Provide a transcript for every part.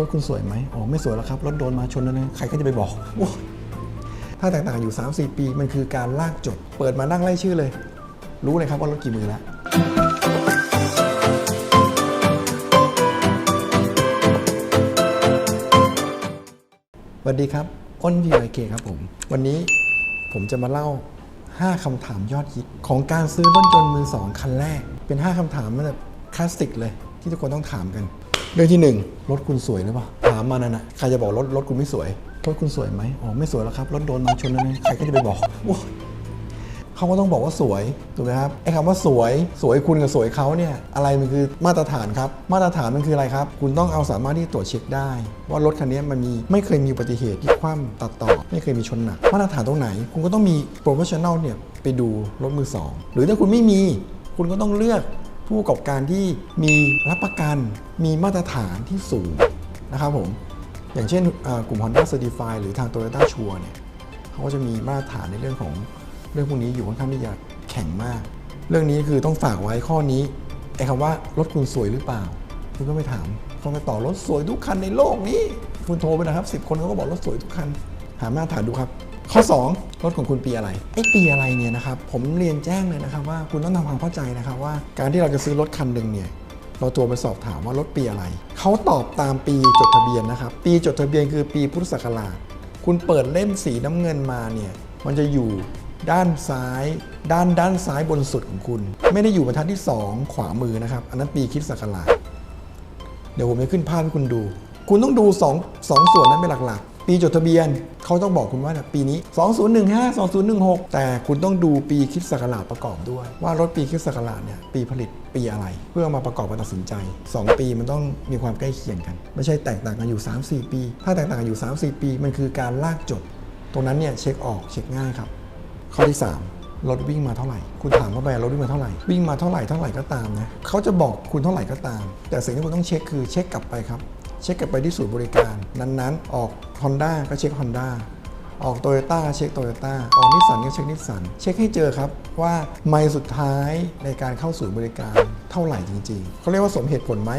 รถคุณสวยไหมอ๋อไม่สวยแล้วครับรถโดนมาชนแล้วนะใครก็จะไปบอกโอ้ถ้าแตกต่างอยู่ 3-4 ปีมันคือการลากจด เปิดมานั่งไล่ชื่อเลย รู้เลยครับว่ารถกี่มือแล้วสวัสดีครับ อ้นพีไอเคครับผม วันนี้ผมจะมาเล่า 5คำถามยอดฮิตของการซื้อรถยนต์มือสองคันแรก เป็น 5คำถามแบบคลาสสิกเลย ที่ทุกคนต้องถามกัน เรื่องที่1รถคุณสวยหรือเปล่าถามมานั่นนะใครจะบอกรถรถคุณไม่สวยรถคุณสวยไหมอ๋อไม่สวยแล้วครับรถโดนมาชนแล้วนะใครก็จะไปบอกเขาก็ต้องบอกว่าสวยถูกไหมครับไอ้คำว่าสวยสวยคุณกับสวยเขาเนี่ยอะไรมันคือมาตรฐานครับ มาตรฐานมันคืออะไรครับ คุณต้องเอาสามารถที่ตรวจเช็คได้ ว่ารถคันนี้มันมีไม่เคยมีอุบัติเหตุที่คว่ำตัดต่อ ไม่เคยมีชนหนัก มาตรฐานตรงไหน คุณก็ต้องมีโปรเฟชชั่นแนลเนี่ยไปดูรถมือสองหรือถ้าคุณไม่มี คุณก็ต้องเลือก ผู้ประกอบการที่มีรับประกันมีมาตรฐานที่สูงนะครับผมอย่างเช่นกลุ่ม Honda Certify หรือทาง Toyota s u r e เนี่ยเขาก็จะมีมาตรฐานในเรื่องของเรื่องพวกนี้อยู่ค่อนข้างที่จะแข็งมาก เรื่องนี้คือต้องฝากไว้ข้อนี้ไอ้คำว่ารถคุณสวยหรือเปล่า คุณก็ไม่ถามเขาไปต่อรถสวยทุกคันในโลกนี้ คุณโทรไปนะครับสิบคนเขาก็บอกรถสวยทุกคัน หามาตรฐานดูครับ ข้อ 2 รถของคุณปีอะไรไอ้ปีอะไรเนี่ยนะครับผมเรียนแจ้งเลยนะครับว่าคุณต้องทำความเข้าใจนะครับว่าการที่เราจะซื้อรถคันหนึ่งเนี่ยเราตัวไปสอบถามว่ารถปีอะไร เขาตอบตามปีจดทะเบียนนะครับปีจดทะเบียนคือปีพุทธศักราช คุณเปิดเล่มสีน้ำเงินมาเนี่ยมันจะอยู่ด้านซ้าย ด้านด้านซ้ายบนสุดของคุณ ไม่ได้อยู่บรรทัดที่ 2 ขวามือนะครับ อันนั้นปีคริดศักราชเดี๋ยวผมจะขึ้นภาพให้คุณดู คุณต้องดู2งส่วนนั้นเป็นหลักๆ ปีจดทะเบียน เขาต้องบอกคุณว่าปีนี้ 2015 2016 แต่คุณต้องดูปีคิดศักราชประกอบด้วย ว่ารถปีคิดศักราชเนี่ยปีผลิตปีอะไร เพื่อมาประกอบการตัดสินใจ 2 ปีมันต้องมีความใกล้เคียงกัน ไม่ใช่แตกต่างกันอยู่ 3-4 ปี ถ้าแตกต่างกันอยู่ 3-4 ปี มันคือการลากจด ตรงนั้นเนี่ยเช็คออกเช็คง่ายครับ ข้อที่ 3รถวิ่งมาเท่าไหร่ คุณถามเขาไปรถวิ่งมาเท่าไหร่ วิ่งมาเท่าไหร่เท่าไหร่ก็ตามนะ เขาจะบอกคุณเท่าไหร่ก็ตาม แต่สิ่งที่คุณต้องเช็คคือเช็คกลับไปครับ เช็คกลับไปที่ศูนย์บริการนั้นๆ ออก Honda ก็เช็ค Honda ออก Toyota ก็เช็ค Toyota ออกนิสสันก็เช็คนิสสันเช็คให้เจอครับว่าไมล์สุดท้ายในการเข้าศูนย์บริการเท่าไหร่จริง ๆเขาเรียกว่าสมเหตุผลไหม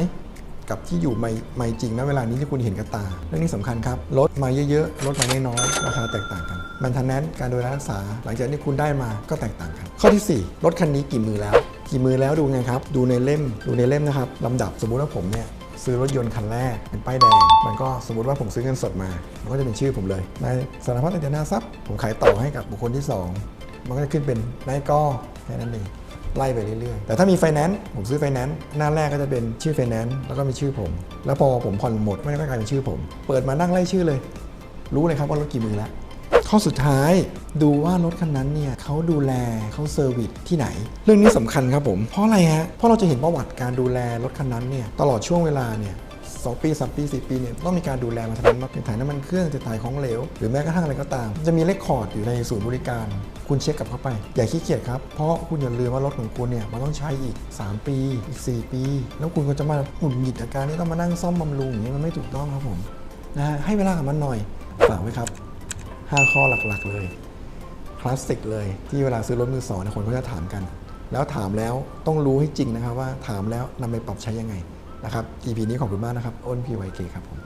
กับที่อยู่ไม่ไม่จริงนะเวลานี้ที่คุณเห็นกับตา เรื่องนี้สำคัญครับลดมาเยอะๆลดมาน้อยๆราคาแตกต่างกันมันทันนั้นการดูแลรักษา หลังจากที่คุณได้มาก็แตกต่างกัน ข้อที่ 4 รถคันนี้กี่มือแล้ว กี่มือแล้วดูไงครับ ดูในเล่มดูในเล่มนะครับลำดับสมมุติว่าผมเนี่ย ซื้อรถยนต์คันแรกเป็นป้ายแดง มันก็สมมติว่าผมซื้อเงินสดมา มันก็จะเป็นชื่อผมเลยนายสารพัดเจนาทรัพย์ผมขายต่อให้กับบุคคลที่สองมันก็จะขึ้นเป็นนายกอแค่นั้นเองไล่ไปเรื่อยๆ แต่ถ้ามีไฟแนนซ์ผมซื้อไฟแนนซ์หน้าแรกก็จะเป็นชื่อไฟแนนซ์แล้วก็มีชื่อผม แล้วพอผมผ่อนหมดไม่ก็กลายเป็นชื่อผม เปิดมานั่งไล่ชื่อเลย รู้เลยครับว่ารถกี่มือแล้ว ข้อสุดท้ายดูว่ารถคันนั้นเนี่ยเขาดูแลเขาเซอร์วิสที่ไหน เรื่องนี้สำคัญครับผม เพราะอะไรฮะเพราะเราจะเห็นประวัติการดูแลรถคันนั้นเนี่ยตลอดช่วงเวลาเนี่ยสองปีสามปีสี่ปีเนี่ยต้องมีการดูแลมาทั้งนั้นเป็นถ่ายน้ำมันเครื่องจะถ่ายของเหลว หรือแม้กระทั่งอะไรก็ตาม จะมีเลคคอร์ดอยู่ในศูนย์บริการ คุณเช็คกลับเข้าไป อย่าขี้เกียจครับ เพราะคุณอย่าลืมว่ารถของคุณเนี่ยมันต้องใช้อีก 3 ปี อีก 4 ปี แล้วคุณก็จะมาหงุดหงิดอาการที่ต้องมานั่งซ่อมบำรุงอย่างนี้มันไม่ถูกต้องครับผมนะฮะให้เวลากับมันหน่อยฝากไว้ครับ 5 ข้อหลักๆ เลยคลาสสิกเลยที่เวลาซื้อรถมือสองคนเขาจะถามกัน แล้วถามแล้วต้องรู้ให้จริงนะครับว่าถามแล้วนำไปปรับใช้ยังไงนะครับ EP นี้ขอบคุณมากนะครับ อ้นพีไวเกครับผม